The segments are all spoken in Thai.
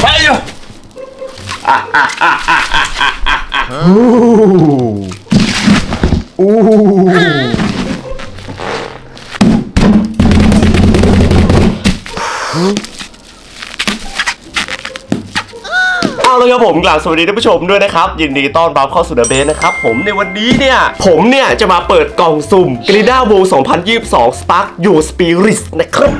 ไปอยู่อะอะอะอะอะอะอะอะอู้อู้เอาเลยครับผมกล่าวสวัสดีท่านผู้ชมด้วยนะครับ ยินดีต้อนรับเข้าสู่เดอะเบสนะครับ ผมในวันนี้เนี่ย ผมเนี่ย จะมาเปิดกล่องสุ่มกรีด้าโว2022 Spark Your Spirit นะครับ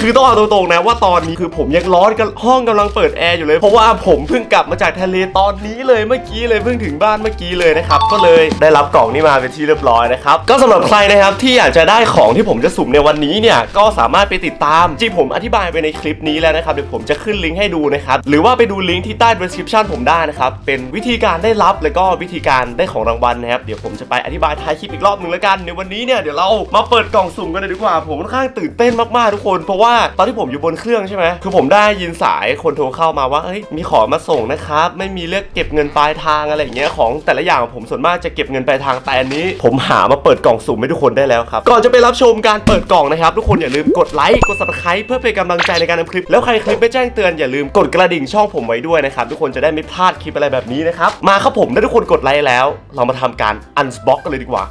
คือต้องเอาตรงๆนะว่าตอนนี้คือผมยังร้อนกันห้องกำลังเปิดแอร์อยู่เลย เพราะว่าผมเพิ่งกลับมาจากทะเลตอนนี้เลยเมื่อกี้เลยเพิ่งถึงบ้านเมื่อกี้เลยนะครับก็เลยได้รับกล่องนี้มาเป็นที่เรียบร้อยนะครับก็สำหรับใครนะครับที่อยากจะได้ของที่ผมจะสุ่มในวันนี้เนี่ยก็สามารถไปติดตามที่ผมอธิบายไปในคลิปนี้แล้วนะครับเดี๋ยวผมจะขึ้นลิงก์ให้ดูนะครับหรือว่าไปดูลิงก์ที่ใต้ description ผมได้นะครับเป็นวิธีการได้รับแล้วก็วิธีการได้ของรางวัลนะครับเดี๋ยวผมจะไปอธิบายท้ายคลิปอีกรอบหนึ่งแล้วกันในวันนี้เนี่ยเดี๋ยวเรามาเปิดกล่องสุ่มกันเลยดีกว่า ผมค่อนข้างตื่นเต้นมากๆทุกคนเพราะว่าตอนที่ผมอยู่บนเครื่องใช่ไหมคือผมได้ยินสายคนโทรเข้ามาว่าเฮ้ยมีของมาส่งนะครับไม่มีเลือกเก็บเงินปลายทางอะไรอย่างเงี้ยของแต่ละอย่างผมส่วนมากจะเก็บเงินปลายทางแต่อันนี้ ผมหามาเปิดกล่องสุ่มให้ทุกคนได้แล้วครับก่อนจะไปรับชมการเปิดกล่องนะครับทุกคนอย่าลืมกดไลค์กด subscribe เพื่อเป็นกำลังใจในการทำคลิป แล้วใครคลิปไม่แจ้งเตือนอย่าลืมกดกระดิ่งช่องผมไว้ด้วยนะครับทุกคนจะได้ไม่พลาดคลิปอะไรแบบนี้นะครับมาครับผมถ้าทุกคนกดไลค์แล้ว เรามาทำการ unbox กันเลยดีกว่า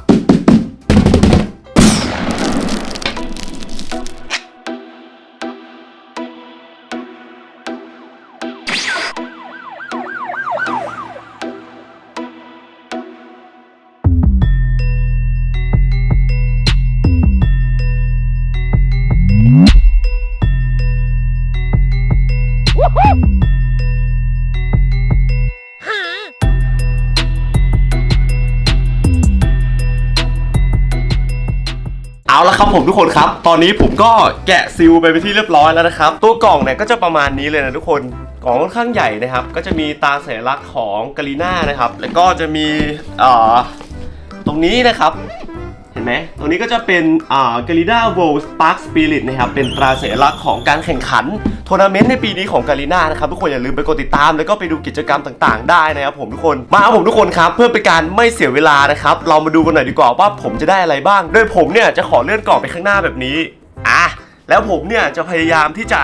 เอาละครับผมทุกคนครับ ตอนนี้ผมก็แกะซิลไปเป็นที่เรียบร้อยแล้วนะครับ ตัวกล่องเนี่ยก็จะประมาณนี้เลยนะทุกคนกล่องค่อนข้างใหญ่นะครับ ก็จะมีตาสัญลักษณ์ของกาลีน่านะครับ แล้วก็จะมีเอ่อตรงนี้นะครับ เห็นไหมตรงนี้ก็จะเป็นอ่ากาลีน่าโวลสปาร์คสปิริตนะครับ เป็นตราสัญลักษณ์ของการแข่งขันทัวร์นาเมนต์ในปีนี้ของกาลีน่านะครับ ทุกคนอย่าลืมไปกดติดตาม แล้วก็ไปดูกิจกรรมต่างๆ ได้นะครับผมทุกคน มาครับผมทุกคนครับ เพื่อเป็นการไม่เสียเวลานะครับ เรามาดูกันหน่อยดีกว่าว่าผมจะได้อะไรบ้าง โดยผมเนี่ยจะขอเลื่อนกล่องไปข้างหน้าแบบนี้ อะ แล้วผมเนี่ยจะพยายามที่จะ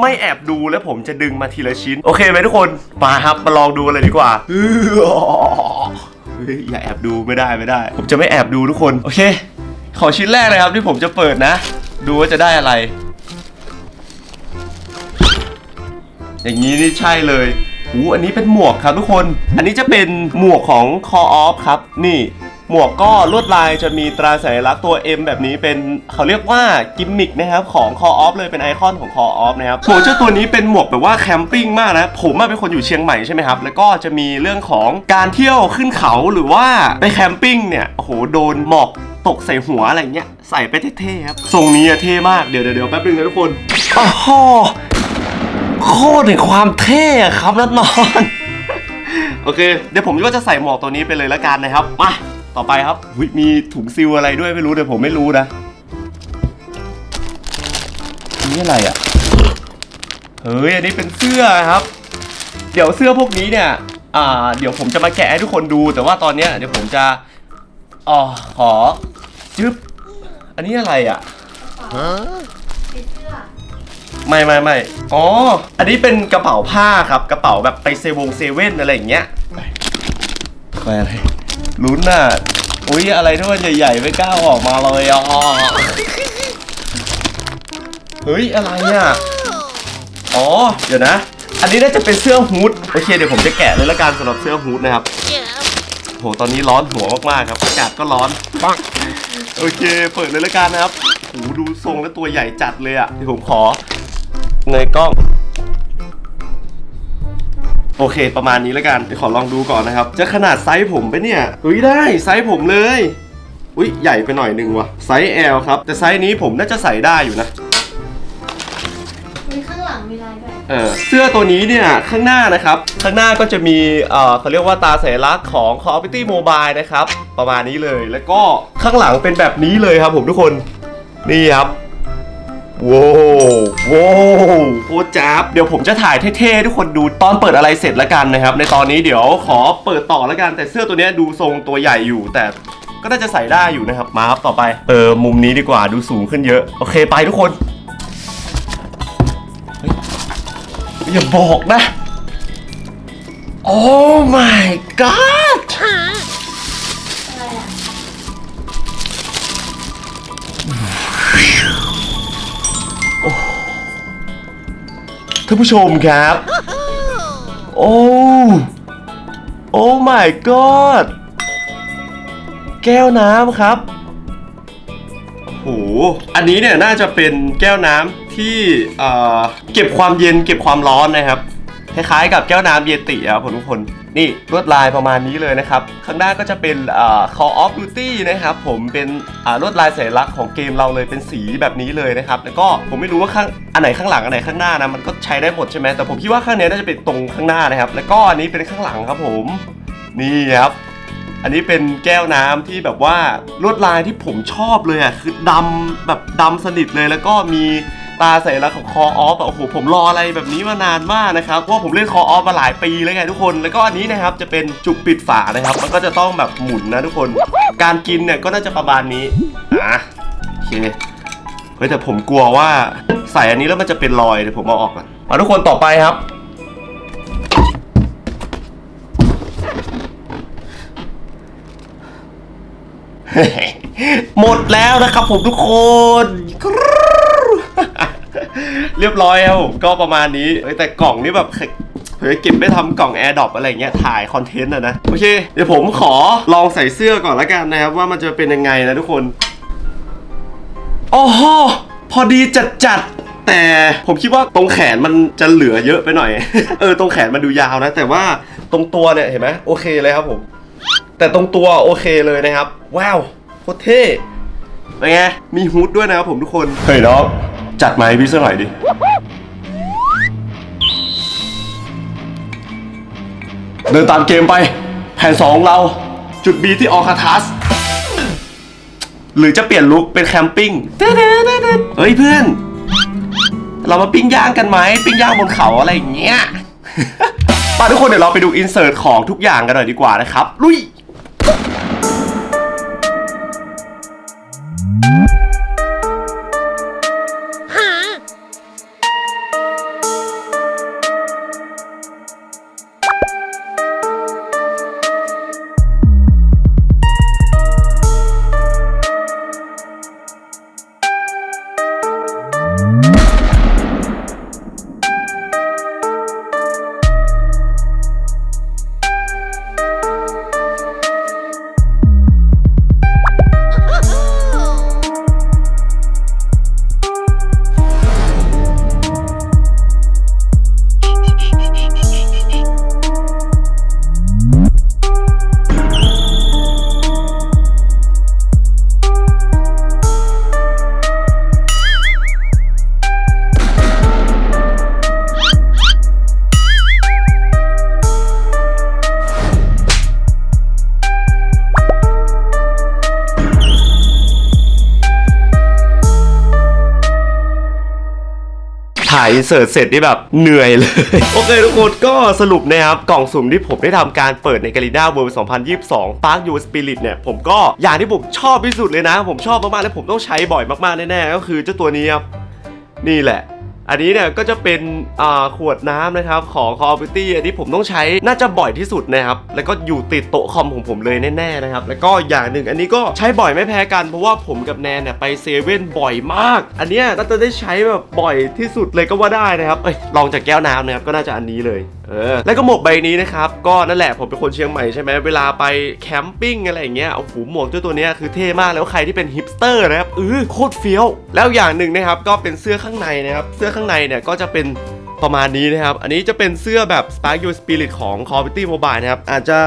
ไม่แอบดูแล้วผมจะดึงมาทีละชิ้น โอเคไหมทุกคน มาครับ มาลองดูเลยดีกว่า เฮ้ยอย่าแอบดูไม่ได้ไม่ได้ ผมจะไม่แอบดูทุกคน โอเค ขอชิ้นแรกเลยครับที่ผมจะเปิดนะ ดูว่าจะได้อะไร อย่างนี้นี่ใช่เลยอู้อันนี้เป็นหมวกครับทุกคน อันนี้จะเป็นหมวกของ Call of ครับ นี่ หมวกก็ลวดลายจะมีตราสัญลักษณ์ตัว M แบบนี้เป็นเขาเรียกว่ากิมมิกนะครับของ Call of เลยเป็นไอคอนของ Call of นะครับส่วนเจ้าตัวนี้เป็นหมวกแบบว่าแคมปิ้งมากนะผมเป็นคนอยู่เชียงใหม่ใช่ไหมครับแล้วก็จะมีเรื่องของการเที่ยวขึ้นเขาหรือว่าไปแคมปิ้งเนี่ยโอ้โหโดนหมอกตกใส่หัวอะไรเงี้ยใส่ไปเท่ๆครับทรงนี้อะเท่มากเดี๋ยวเดี๋ยวแป๊บนึงนะทุกคนโอ้โหโคตรถึงความเท่ครับนัดนอน โอเค เดี๋ยวผมก็จะใส่หมวกตัวนี้ไปเลยละกันนะครับมา ต่อไปครับอุ๊ยมีถุงซิลอะไรด้วยไม่รู้เดี๋ยวผมไม่รู้นะอันนี่อะไรอะเฮ้ยอันนี้เป็นเสื้อครับ เดี๋ยวเสื้อพวกนี้เนี่ยอ่าเดี๋ยวผมจะมาแกะให้ทุกคนดู แต่ว่าตอนเนี้ยเดี๋ยวผมจะอ๋อขอจึ๊บอันนี้อะไรอะไม่ไม่ไม่อ๋อ อันนี้เป็นกระเป๋าผ้าครับ กระเป๋าแบบไปเซเวงเซเว่นอะไรอย่างเงี้ยไปอะไร ลุ้นน่ะ อุ้ยอะไรที่มันใหญ่ๆไม่กล้าออกมาเลยอะเฮ้ยอะไรอะ อ๋อ เดี๋ยวนะ อันนี้น่าจะเป็นเสื้อฮูดโอเคเดี๋ยวผมจะแกะเลยละกันสำหรับเสื้อฮูดนะครับโหตอนนี้ร้อนหัวมากๆครับอากาศก็ร้อนปังโอเค เปิดเลยละกันนะครับโหดูทรงแล้วตัวใหญ่จัดเลยอะเดี๋ยวผมขอเงยกล้อง โอเค ประมาณนี้แล้วกันเดี๋ยวขอลองดูก่อนนะครับ จะขนาดไซส์ผมไปะเนี่ยเฮ้ยได้ไซส์ผมเลยอุ้ยใหญ่ไปหน่อยนึงว่ะไซส์ L ครับ แต่ไซส์นี้ผมน่าจะใส่ได้อยู่นะมีข้างหลังมีลายด้วยเออเสื้อตัวนี้เนี่ยข้างหน้านะครับ ข้างหน้าก็จะมีเอ่อเขาเรียกว่าตาสัญลักษณ์ของ Call of Duty Mobile นะครับ ประมาณนี้เลยแล้วก็ข้างหลังเป็นแบบนี้เลยครับผมทุกคนนี่ครับ โว้วว้วโคตรจ้าบเดี๋ยวผมจะถ่ายเท่ๆทุกคนดูตอนเปิดอะไรเสร็จแล้วกันนะครับ ในตอนนี้เดี๋ยวขอเปิดต่อแล้วกันแต่เสื้อตัวนี้ดูทรงตัวใหญ่อยู่ แต่ก็น่าจะใส่ได้อยู่นะครับ มาครับต่อไป เออมุมนี้ดีกว่าดูสูงขึ้นเยอะ โอเคไปทุกคน อย่าบอกนะ โอ้ my god ท่านผู้ชมครับ โอ้โอ้ my god แก้วน้ำครับโอ้โหอันนี้เนี่ยน่าจะเป็นแก้วน้ำที่เก็บความเย็นเก็บความร้อนนะครับ คล้ายๆกับแก้วน้ำเยติครับทุกคน นี่ลวดลายประมาณนี้เลยนะครับ ข้างหน้าก็จะเป็น Call of Duty นะครับผมเป็นลวดลายสัญลักษณ์ของเกมเราเลยเป็นสีแบบนี้เลยนะครับ แล้วก็ผมไม่รู้ว่าข้างอันไหนข้างหลังอันไหนข้างหน้านะมันก็ใช้ได้หมดใช่ไหมแต่ผมคิดว่าข้างนี้น่าจะเป็นตรงข้างหน้านะครับ แล้วก็อันนี้เป็นข้างหลังครับผมนี่ครับอันนี้เป็นแก้วน้ำที่แบบว่าลวดลายที่ผมชอบเลยอะคือดำแบบดำสนิทเลยแล้วก็มี ตาใส่ลักษณ์ของคอออฟโอ้โหผมรออะไรแบบนี้มานานมากนะครับว่าผมเล่นคอออฟมาหลายปีแล้วไงทุกคน แล้วก็อันนี้นะครับจะเป็นจุกปิดฝานะครับมันก็จะต้องแบบหมุนนะทุกคน การกินเนี่ยก็น่าจะประมาณนี้อะโอเคเฮ้ยแต่ผมกลัวว่าใส่อันนี้แล้วมันจะเป็นรอยเดี๋ยวผมเอาออกก่อนมาทุกคนต่อไปครับหมดแล้วนะครับผมทุกคน เรียบร้อยครับผมก็ประมาณนี้เฮ้ยแต่กล่องนี่แบบเผื่อก็บไปทำกล่องแอร์ดรอปอะไรเงี้ยถ่ายคอนเทนต์อะนะ โอเค เดี๋ยวผมขอลองใส่เสื้อก่อนละกันนะครับ ว่ามันจะเป็นยังไงนะทุกคน โอ้โหพอดีจัดจัดแต่ผมคิดว่าตรงแขนมันจะเหลือเยอะไปหน่อย เออตรงแขนมันดูยาวนะ แต่ว่าตรงตัวเนี่ยเห็นไหมโอเคเลยครับผม แต่ตรงตัวโอเคเลยนะครับ ว้าวโคตรเท่เป็นไงมีฮูดด้วยนะครับผมทุกคนเฮ้ยน้อง จัดมาให้พี่สักหน่อยดิ เดินตามเกมไป แผนสองเรา จุด B ที่ออคาทัส หรือจะเปลี่ยนลุคเป็นแคมปิ้งเฮ้ยเพื่อน เรามาปิ้งย่างกันไหม ปิ้งย่างบนเขาอะไรอย่างเงี้ยไป่ะทุกคนเดี๋ยวเราไปดูอินเสิร์ตของทุกอย่างกันหน่อยดีกว่านะครับ ลุยายอินเสิร์ตเสร็จนี่แบบเหนื่อยเลย โอเคทุกคนก็สรุปนะครับ กล่องสุ่มที่ผมได้ทำการเปิดในกาลิน่าเวิร์2022 Park You Spirit เนี่ย ผมก็อย่างที่ผมชอบที่สุดเลยนะ ผมชอบมากๆ และผมต้องใช้บ่อยมากๆ แน่ๆ ก็คือเจ้าตัวนี้ครับ นี่แหละ อันนี้เนี่ยก็จะเป็นขวดน้ำนะครับของ Call of Duty อันนี้ผมต้องใช้น่าจะบ่อยที่สุดนะครับ แล้วก็อยู่ติดโต๊ะคอมของผมเลยแน่ๆนะครับ แล้วก็อย่างหนึ่งอันนี้ก็ใช้บ่อยไม่แพ้กัน เพราะว่าผมกับแนนเนี่ยไปเซเว่นบ่อยมาก อันเนี้ยน่าจะได้ใช้แบบบ่อยที่สุดเลยก็ว่าได้นะครับเอ้ยลองจากแก้วน้ำนะครับก็น่าจะอันนี้เลยเออแล้วก็หมวกใบนี้นะครับ ก็นั่นแหละผมเป็นคนเชียงใหม่ใช่ไหมเวลาไปแคมปิ้งอะไรอย่างเงี้ยโอ้โหหมวกเจ้าตัวเนี้ยคือเท่มากแล้วใครที่เป็นฮิปสเตอร์นะครับเออโคตรเฟี้ยว แล้วอย่างหนึ่งนะครับก็เป็นเสื้อข้างในนะครับเสื้อข้างในเนี่ยก็จะเป็นประมาณนี้นะครับ อันนี้จะเป็นเสื้อแบบ Spark Your Spirit ของ Call of Duty Mobile นะครับอาจจะ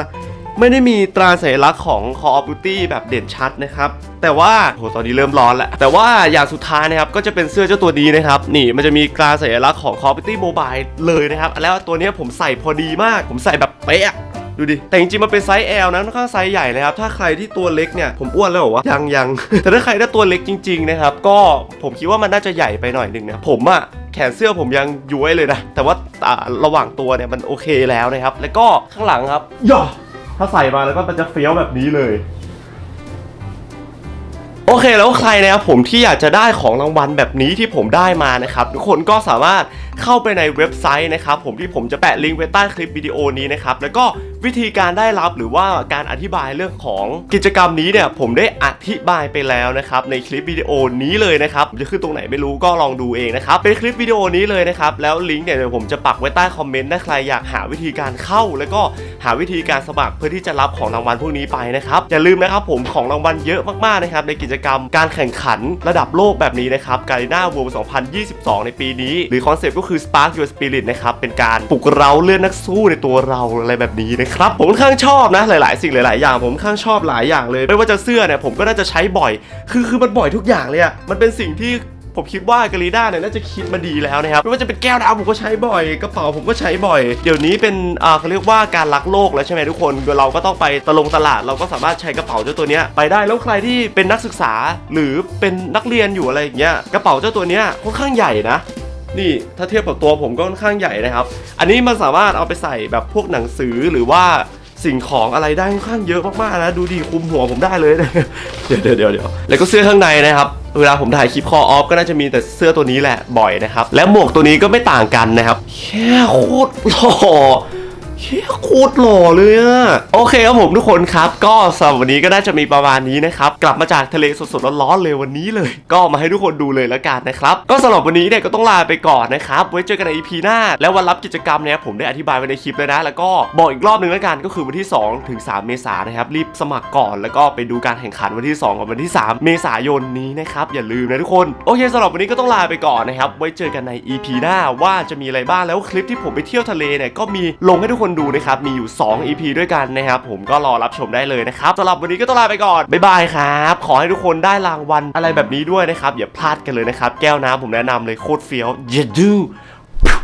ไม่ได้มีตราสัญลักษณ์ของ Call of Duty แบบเด่นชัดนะครับแต่ว่าโหตอนนี้เริ่มร้อนแล้ว แต่ว่าอย่างสุดท้ายนะครับก็จะเป็นเสื้อเจ้าตัวนี้นะครับนี่มันจะมีตราสัญลักษณ์ของ Call of Duty Mobile เลยนะครับแล้วตัวนี้ผมใส่พอดีมาก ผมใส่แบบเป๊ะดูดิ แต่จริงๆ มันเป็นไซส์ L นะค่อนข้างไซส์ใหญ่เลยครับ ถ้าใครที่ตัวเล็กเนี่ย ผมอ้วนแล้วเหรอวะ ยังยัง แต่ถ้าใครถ้าตัวเล็กจริง ๆ นะครับ ก็ผมคิดว่ามันน่าจะใหญ่ไปหน่อยหนึงนะ ผมอะแขนเสื้อผมยังย้วยเลยนะ แต่ว่าอ่าระหว่างตัวเนี่ยมันโอเคแล้วนะครับ แล้วก็ข้างหลังครับย่อ ถ้าใส่มาแล้วก็มันจะเฟี้ยวแบบนี้เลย โอเคแล้วใครนะครับผมที่อยากจะได้ของรางวัลแบบนี้ที่ผมได้มานะครับ ทุกคนก็สามารถ เข้าไปในเว็บไซต์นะครับผมที่ผมจะแปะลิงก์ไว้ใต้คลิปวิดีโอนี้นะครับแล้วก็วิธีการได้รับหรือว่าการอธิบายเรื่องของกิจกรรมนี้เนี่ยผมได้อธิบายไปแล้วนะครับในคลิปวิดีโอนี้เลยนะครับจะขึ้นตรงไหนไม่รู้ก็ลองดูเองนะครับเป็นคลิปวิดีโอนี้เลยนะครับแล้วลิงก์เนี่ยเดี๋ยวผมจะปักไว้ใต้คอมเมนต์ถ้าใครอยากหาวิธีการเข้า แล้วก็หาวิธีการสมัครเพื่อที่จะรับของรางวัลพวกนี้ไปนะครับอย่าลืมนะครับผมของรางวัลเยอะมากๆนะครับในกิจกรรมการแข่งขันระดับโลกแบบนี้นะครับการีนาวูม2022 ในปีนี้ หรือคอนเซ็ปต์ก็คือ Spark Your Spirit นะครับ เป็นการปลุกเราเลือดนักสู้ในตัวเราอะไรแบบนี้นะครับ ผมค่อนข้างชอบนะหลาย ๆ สิ่งหลาย ๆ อย่าง ผมค่อนข้างชอบหลายอย่างเลย ไม่ว่าจะเสื้อเนี่ยผมก็น่าจะใช้บ่อย คือคือมันบ่อยทุกอย่างเลยอะมันเป็นสิ่งที่ผมคิดว่ากาลีด้าเนี่ยน่าจะคิดมาดีแล้วนะครับไม่ว่าจะเป็นแก้วน้ำผมก็ใช้บ่อยกระเป๋าผมก็ใช้บ่อย เดี๋ยวนี้เป็นอ่าเขาเรียกว่าการรักโลกแล้วใช่ไหมทุกคนเราก็ต้องไปตะลงตลาด เราก็สามารถใช้กระเป๋าเจ้าตัวเนี้ยไปได้แล้วใครที่เป็นนักศึกษาหรือเป็นนักเรียนอยู่อะไรอย่างเงี้ยกระเป๋าเจ้าตัวเนี้ยค่อนข้างใหญ่นะ นี่ถ้าเทียบกับตัวผมก็ค่อนข้างใหญ่นะครับ อันนี้มันสามารถเอาไปใส่แบบพวกหนังสือหรือว่าสิ่งของอะไรได้ค่อนข้างเยอะมากๆนะดูดีคุมหัวผมได้เลย เดี๋ยวเดี๋ยวเดี๋ยวเดี๋ยวแล้วก็เสื้อข้างในนะครับเวลาผมถ่ายคลิปคอออฟก็น่าจะมีแต่เสื้อตัวนี้แหละบ่อยนะครับและหมวกตัวนี้ก็ไม่ต่างกันนะครับแค่โคตรหล่อ เฮียโคตรหล่อเลยอะโอเคครับผมทุกคนครับ ก็สำหรับวันนี้ก็น่าจะมีประมาณนี้นะครับ กลับมาจากทะเลสดๆร้อนๆเลยวันนี้เลย ก็มาให้ทุกคนดูเลยแล้วกันนะครับ ก็สำหรับวันนี้เนี่ยก็ต้องลาไปก่อนนะครับ ไว้เจอกันใน EP หน้า แล้ววันรับกิจกรรมเนี่ยผมได้อธิบายไว้ในคลิปเลยนะ แล้วก็บอกอีกรอบหนึ่งแล้วกันก็คือวันที่ 2 ถึง 3 เมษายนนะครับ รีบสมัครก่อนแล้วก็ไปดูการแข่งขันวันที่ 2 กับวันที่ 3 เมษายนนี้นะครับอย่าลืมนะทุกคนโอเคสำหรับวันนี้ก็ต้องลาไปก่อนนะครับไว้เจอกันใน EP หน้าว่าจะมีอะไรบ้างแล้วคลิปที่ผมไปเที่ยวทะเลเนี่ยก็มีลงให้ทุกคนดูนะครับมีอยู่ 2 EP ด้วยกันนะครับผมก็รอรับชมได้เลยนะครับสำหรับวันนี้ก็ต้องลาไปก่อนบ๊ายบายครับขอให้ทุกคนได้รางวัลอะไรแบบนี้ด้วยนะครับอย่าพลาดกันเลยนะครับแก้วน้ำผมแนะนำเลยโคตรเฟี้ยวอย่าดื้อ